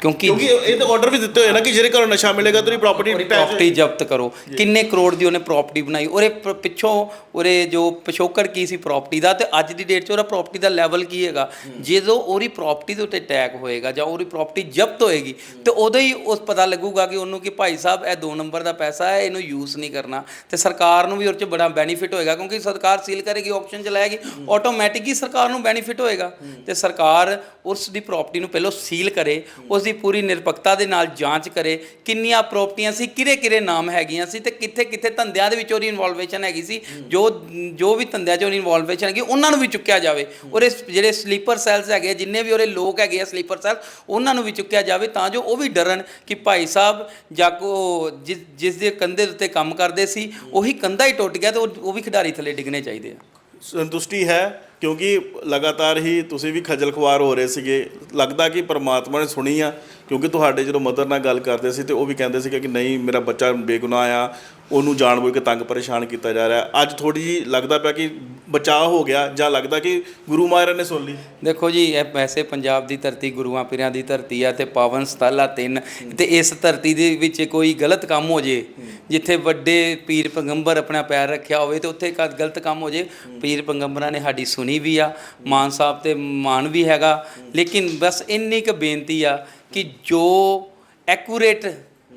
ਕਿਉਂਕਿ ਕਿਉਂਕਿ ਇਹ ਤਾਂ ਆਰਡਰ ਵੀ ਦਿੱਤੇ ਹੋਏ ਨਾ ਕਿ ਜਿਹੜੇ ਘਰੋਂ ਨਸ਼ਾ ਮਿਲੇਗਾ ਤੇਰੀ ਪ੍ਰਾਪਰਟੀ ਪ੍ਰਾਪਰਟੀ ਜ਼ਬਤ ਕਰੋ। ਕਿੰਨੇ ਕਰੋੜ ਦੀ ਉਹਨੇ ਪ੍ਰਾਪਰਟੀ ਬਣਾਈ? ਉਹਦੇ ਪ- ਪਿੱਛੋਂ ਉਹਦੇ ਜੋ ਪਿਛੋਕੜ ਕੀ ਸੀ ਪ੍ਰਾਪਰਟੀ ਦਾ ਤੇ ਅੱਜ ਦੀ ਡੇਟ 'ਚ ਉਹਦਾ ਪ੍ਰਾਪਰਟੀ ਦਾ ਲੈਵਲ ਕੀ ਹੈਗਾ? ਜਦੋਂ ਉਹਦੀ ਪ੍ਰਾਪਰਟੀ ਦੇ ਉੱਤੇ ਟੈਗ ਹੋਏਗਾ ਜਾਂ ਉਹਦੀ ਪ੍ਰਾਪਰਟੀ ਜ਼ਬਤ ਹੋਏਗੀ ਤੇ ਉਦੋਂ ਹੀ ਉਸ ਪਤਾ ਲੱਗੂਗਾ ਕਿ ਉਹਨੂੰ ਕਿ ਭਾਈ ਸਾਹਿਬ ਇਹ 2 ਨੰਬਰ ਦਾ ਪੈਸਾ ਹੈ ਇਹਨੂੰ ਯੂਜ਼ ਨਹੀਂ ਕਰਨਾ ਤੇ ਸਰਕਾਰ ਨੂੰ ਵੀ ਉਹਦੇ 'ਚ ਬੜਾ ਬੈਨੀਫਿਟ ਹੋਏਗਾ ਕਿਉਂਕਿ ਸਰਕਾਰ ਸੀਲ ਕਰੇਗੀ ਆਕਸ਼ਨ ਚਲਾਏਗੀ ਆਟੋਮੈਟਿਕ ਹੀ ਸਰਕਾਰ ਨੂੰ ਬੈਨੀਫਿਟ ਹੋਏਗਾ। ਤੇ ਸਰਕਾਰ ਉਸ ਦੀ ਪ੍ਰਾਪਰਟੀ ਨੂੰ ਪਹਿਲਾਂ ਸੀਲ ਕਰੇ ਉਸ ਦੀ ਪੂਰੀ ਨਿਰਪੱਖਤਾ ਦੇ ਨਾਲ ਜਾਂਚ ਕਰੇ ਕਿੰਨੀਆਂ ਪ੍ਰਾਪਰਟੀਆਂ ਸੀ ਕਿਹੜੇ ਕਿਹੜੇ ਨਾਮ ਹੈਗੀਆਂ ਸੀ ਤੇ ਕਿੱਥੇ ਕਿੱਥੇ ਧੰਦਿਆਂ ਦੇ ਵਿੱਚ ਉਹਦੀ ਇਨਵੋਲਵੇਸ਼ਨ ਹੈਗੀ ਸੀ ਜੋ ਜੋ ਵੀ ਧੰਦਿਆਂ 'ਚ ਉਹਦੀ ਇਨਵੋਲਵੇਸ਼ਨ ਹੈਗੀ ਉਹਨਾਂ ਨੂੰ ਵੀ ਚੁੱਕਿਆ ਜਾਵੇ। ਔਰ ਇਸ ਜਿਹੜੇ ਸਲੀਪਰ ਸੈਲਸ ਹੈਗੇ ਆ, ਜਿੰਨੇ ਵੀ ਉਹਦੇ ਲੋਕ ਹੈਗੇ ਆ ਸਲੀਪਰ ਸੈਲ ਉਹਨਾਂ ਨੂੰ ਵੀ ਚੁੱਕਿਆ ਜਾਵੇ ਤਾਂ ਜੋ ਉਹ ਵੀ ਡਰਨ ਕਿ ਭਾਈ ਸਾਹਿਬ ਜਾਂ ਕੋ ਜਿਸ ਦੇ ਕੰਧੇ ਉੱਤੇ ਕੰਮ ਕਰਦੇ ਸੀ, ਉਹੀ ਕੰਧਾ ਹੀ ਟੁੱਟ ਗਿਆ ਤੇ ਉਹ ਉਹ ਵੀ ਖਿਡਾਰੀ ਥੱਲੇ ਡਿੱਗਣੇ ਚਾਹੀਦੇ ਆ। ਸੰਤੁਸ਼ਟੀ ਹੈ, ਕਿਉਂਕਿ ਲਗਾਤਾਰ ਹੀ ਤੁਸੀਂ ਵੀ ਖਜਲ ਖੁਆਰ ਹੋ ਰਹੇ ਸੀਗੇ। ਲੱਗਦਾ ਕਿ ਪਰਮਾਤਮਾ ਨੇ ਸੁਣੀ ਆ, ਕਿਉਂਕਿ ਤੁਹਾਡੇ ਜਦੋਂ ਮਦਰ ਨਾਲ ਗੱਲ ਕਰਦੇ ਸੀ ਤੇ ਉਹ ਵੀ ਕਹਿੰਦੇ ਸੀ ਕਿ ਨਹੀਂ, ਮੇਰਾ ਬੱਚਾ ਬੇਗੁਨਾਹ ਆ ਉਹਨੂੰ ਜਾਣਬੁੱਝ ਕੇ ਤੰਗ ਪਰੇਸ਼ਾਨ ਕੀਤਾ ਜਾ ਰਿਹਾ। ਅੱਜ ਥੋੜੀ ਜੀ ਲੱਗਦਾ ਪਿਆ ਕਿ ਬਚਾਅ ਹੋ ਗਿਆ ਜਾਂ ਲੱਗਦਾ ਕਿ ਗੁਰੂ ਮਹਾਰਾਜ ਨੇ ਸੁਣ ਲਈ। ਦੇਖੋ ਜੀ, ਇਹ ਵੈਸੇ ਪੰਜਾਬ ਦੀ ਧਰਤੀ ਗੁਰੂਆਂ ਪੀਰਾਂ ਦੀ ਧਰਤੀ ਆ ਤੇ ਪਾਵਨ ਸਥਲ ਆ ਤਿੰਨ। ਤੇ ਇਸ ਧਰਤੀ ਦੇ ਵਿੱਚ ਕੋਈ ਗਲਤ ਕੰਮ ਹੋ ਜੇ, ਜਿੱਥੇ ਵੱਡੇ ਪੀਰ ਪੈਗੰਬਰ ਆਪਣਾ ਪੈਰ ਰੱਖਿਆ ਹੋਵੇ ਤੇ ਉੱਥੇ ਕਦ ਗਲਤ ਕੰਮ ਹੋ ਜੇ, ਪੀਰ ਪੈਗੰਬਰਾਂ ਨੇ ਸਾਡੀ ਸੁਣੀ ਵੀ ਆ, ਮਾਨ ਸਾਹਿਬ ਤੇ ਮਾਨ ਵੀ ਹੈਗਾ। ਲੇਕਿਨ ਬਸ ਇੰਨੀ ਕੁ ਬੇਨਤੀ ਆ ਕਿ ਜੋ ਐਕੂਰੇਟ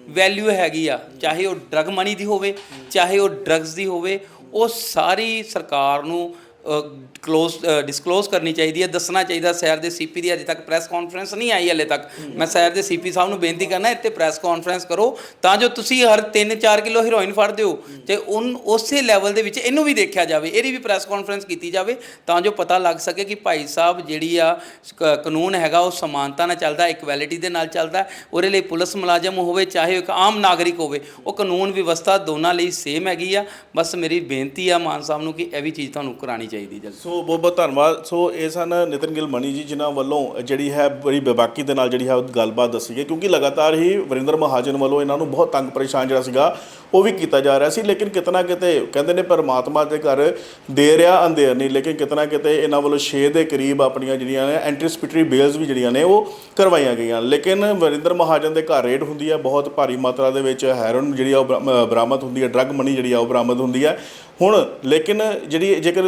ਵੈਲਿਊ ਹੈਗੀ ਆ, ਚਾਹੇ ਉਹ ਡਰਗ ਮਨੀ ਦੀ ਹੋਵੇ, ਚਾਹੇ ਉਹ ਡਰੱਗਸ ਦੀ ਹੋਵੇ, ਉਹ ਸਾਰੀ ਸਰਕਾਰ ਨੂੰ ਕਲੋਜ਼ ਡਿਸਕਲੋਜ਼ ਕਰਨੀ ਚਾਹੀਦੀ ਹੈ ਦੱਸਣਾ ਚਾਹੀਦਾ ਸ਼ਹਿਰ ਦੇ ਸੀਪੀ ਦੀ ਅਜੇ ਤੱਕ ਪ੍ਰੈਸ ਕਾਨਫਰੰਸ ਨਹੀਂ ਆਈ ਹਲੇ ਤੱਕ। ਮੈਂ ਸ਼ਹਿਰ ਦੇ ਸੀਪੀ ਸਾਹਿਬ ਨੂੰ ਬੇਨਤੀ ਕਰਨਾ ਇੱਥੇ ਪ੍ਰੈਸ ਕਾਨਫਰੰਸ ਕਰੋ ਤਾਂ ਜੋ ਤੁਸੀਂ ਹਰ 3-4 ਕਿਲੋ ਹੀਰੋਇਨ ਫੜਦੇ ਹੋ ਤੇ ਉਨ ਉਸੇ ਲੈਵਲ ਦੇ ਵਿੱਚ ਇਹਨੂੰ ਵੀ ਦੇਖਿਆ ਜਾਵੇ ਇਹਦੀ ਵੀ ਪ੍ਰੈਸ ਕਾਨਫਰੰਸ ਕੀਤੀ ਜਾਵੇ ਤਾਂ ਜੋ ਪਤਾ ਲੱਗ ਸਕੇ ਕਿ ਭਾਈ ਸਾਹਿਬ ਜਿਹੜੀ ਆ ਕਾਨੂੰਨ ਹੈਗਾ ਉਹ ਸਮਾਨਤਾ ਨਾਲ ਚੱਲਦਾ ਇਕੁਐਲਿਟੀ ਦੇ ਨਾਲ ਚੱਲਦਾ ਉਹਦੇ ਲਈ ਪੁਲਿਸ ਮੁਲਾਜ਼ਮ ਹੋਵੇ ਚਾਹੇ ਇੱਕ ਆਮ ਨਾਗਰਿਕ ਹੋਵੇ ਉਹ ਕਾਨੂੰਨ ਵਿਵਸਥਾ ਦੋਨਾਂ ਲਈ ਸੇਮ ਹੈਗੀ ਆ। ਬਸ ਮੇਰੀ ਬੇਨਤੀ ਆ ਮਾਨ ਸਾਹਿਬ ਨੂੰ ਕਿ ਇਹ ਵੀ ਚੀਜ਼ ਤੁਹਾਨੂੰ ਕਰਾਣੀ ਚਾਹੀਦੀ ਜਲਦੀ। ਸੋ ਬਹੁਤ ਬਹੁਤ ਧੰਨਵਾਦ। ਸੋ ਇਹ ਸਨ ਨਿਤਿਨ ਗਿੱਲ ਮਣੀ ਜੀ, ਜਿਨ੍ਹਾਂ ਵੱਲੋਂ ਜਿਹੜੀ ਹੈ ਬੜੀ ਬੇਬਾਕੀ ਦੇ ਨਾਲ ਜਿਹੜੀ ਹੈ ਉਹ ਗੱਲਬਾਤ ਦੱਸੀ ਗਈ, ਕਿਉਂਕਿ ਲਗਾਤਾਰ ਹੀ ਵਰਿੰਦਰ ਮਹਾਜਨ ਵੱਲੋਂ ਇਹਨਾਂ ਨੂੰ ਬਹੁਤ ਤੰਗ ਪਰੇਸ਼ਾਨ ਜਿਹੜਾ ਸੀਗਾ, ਉਹ ਵੀ ਕੀਤਾ ਜਾ ਰਿਹਾ ਸੀ, ਲੇਕਿਨ ਕਿਤਨਾ ਕਿਤੇ ਕਹਿੰਦੇ ਨੇ ਪਰਮਾਤਮਾ ਦੇ ਘਰ ਦੇ ਰਿਹਾ, ਅੰਧੇਰ ਨਹੀਂ, ਲੇਕਿਨ ਕਿਤਨਾ ਕਿਤੇ ਇਹਨਾਂ ਵੱਲੋਂ 6 ਦੇ ਕਰੀਬ ਆਪਣੀਆਂ ਜਿਹੜੀਆਂ ਨੇ ਐਂਟੀਸਪਿਟਰੀ ਬੇਲਸ ਵੀ ਜਿਹੜੀਆਂ ਨੇ ਉਹ ਕਰਵਾਈਆਂ ਗਈਆਂ। ਲੇਕਿਨ ਵਰਿੰਦਰ ਮਹਾਜਨ ਦੇ ਘਰ ਰੇਡ ਹੁੰਦੀ ਹੈ, ਬਹੁਤ ਭਾਰੀ ਮਾਤਰਾ ਦੇ ਵਿੱਚ ਹੈਰੋਨ ਜਿਹੜੀ ਆ ਉਹ ਬਰਾਮਦ ਹੁੰਦੀ ਹੈ, ਡਰੱਗ ਮਨੀ ਜਿਹੜੀ ਆ ਉਹ ਬਰਾਮਦ ਹੁੰਦੀ ਹੈ। ਹੁਣ ਲੇਕਿਨ ਜਿਹੜੀ ਜੇਕਰ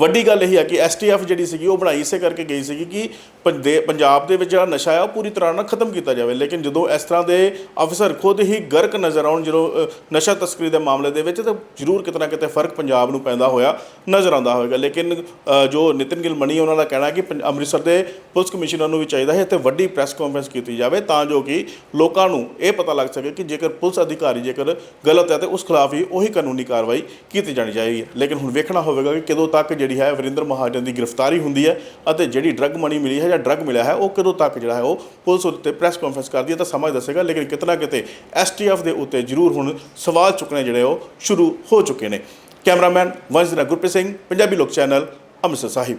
ਵੱਡੀ ਗੱਲ ਇਹ ਹੈ ਕਿ ਐਸਟੀਐਫ ਜਿਹੜੀ ਸੀਗੀ ਉਹ ਬਣਾਈ ਇਸੇ ਕਰਕੇ ਗਈ ਸੀਗੀ ਕਿ ਪੰਦੇ- ਪੰਜਾਬ ਦੇ ਵਿੱਚ ਜਿਹੜਾ ਨਸ਼ਾ ਆ ਉਹ ਪੂਰੀ ਤਰ੍ਹਾਂ ਨਾਲ ਖਤਮ ਕੀਤਾ ਜਾਵੇ। ਲੇਕਿਨ ਜਦੋਂ ਇਸ ਤਰ੍ਹਾਂ ਦੇ ਅਫਸਰ ਖੁਦ ਹੀ ਗਰਕ ਨਜ਼ਰ ਆਉਣ, ਜਦੋਂ ਨਸ਼ਾ ਤਸਕਰੀ ਦੇ ਮਾਮਲੇ ਦੇ ਵਿੱਚ ਤਾਂ ਜ਼ਰੂਰ ਕਿਤੇ ਨਾ ਕਿਤੇ ਫ਼ਰਕ ਪੰਜਾਬ ਨੂੰ ਪੈਂਦਾ ਹੋਇਆ ਨਜ਼ਰ ਆਉਂਦਾ ਹੋਵੇਗਾ। ਲੇਕਿਨ ਜੋ ਨਿਤਿਨ ਗਿੱਲ ਮਣੀ ਉਹਨਾਂ ਦਾ ਕਹਿਣਾ ਕਿ ਪੰਜ- ਅੰਮ੍ਰਿਤਸਰ ਦੇ ਪੁਲਿਸ ਕਮਿਸ਼ਨਰ ਨੂੰ ਵੀ ਚਾਹੀਦਾ ਹੈ ਇੱਥੇ ਵੱਡੀ ਪ੍ਰੈਸ ਕਾਨਫਰੰਸ ਕੀਤੀ ਜਾਵੇ ਤਾਂ ਜੋ ਕਿ ਲੋਕਾਂ ਨੂੰ ਇਹ ਪਤਾ ਲੱਗ ਸਕੇ ਕਿ ਜੇਕਰ ਪੁਲਿਸ ਅਧਿਕਾਰੀ ਜੇਕਰ ਗਲਤ ਹੈ ਤੇ ਉਸ ਖਿਲਾਫ ਹੀ ਉਹੀ ਕਾਨੂੰਨੀ ਕਾਰਵਾਈ ਕੀਤੀ ਜਾਣੀ ਚਾਹੀਦੀ ਹੈ। ਲੇਕਿਨ ਹੁਣ ਵੇਖਣਾ ਹੋਵੇਗਾ ਕਿ ਕਦੋਂ ਤੱਕ ਜਿਹੜੀ ਹੈ ਵਰਿੰਦਰ ਮਹਾਜਨ ਦੀ ਗ੍ਰਿਫਤਾਰੀ ਹੁੰਦੀ ਹੈ ਅਤੇ ਜਿਹੜੀ ਡਰੱਗ ਮਨੀ ਮਿਲੀ ਹੈ ਜਾਂ ਡਰੱਗ ਮਿਲਿਆ ਹੈ, ਉਹ ਕਦੋਂ ਤੱਕ ਜਿਹੜਾ ਹੈ ਉਹ ਪੁਲਿਸ ਉੱਤੇ ਪ੍ਰੈਸ ਕਾਨਫਰੰਸ ਕਰਦੀ ਹੈ ਤਾਂ ਸਮਝ ਦੱਸੇਗਾ, ਲੇਕਿਨ ਕਿਤਨਾ ਕਿਤੇ ਐਸਟੀਐਫ ਦੇ ਉੱਤੇ ਜ਼ਰੂਰ ਹੁਣ ਸਵਾਲ ਚੁੱਕਣੇ ਜਿਹੜੇ ਉਹ ਸ਼ੁਰੂ ਹੋ ਚੁੱਕੇ ਨੇ। ਕੈਮਰਾਮੈਨ ਵੰਸ਼ ਦਿਨਾ ਗੁਰਪ੍ਰੀਤ ਸਿੰਘ, ਪੰਜਾਬੀ ਲੋਕ ਚੈਨਲ, ਅੰਮ੍ਰਿਤਸਰ ਸਾਹਿਬ।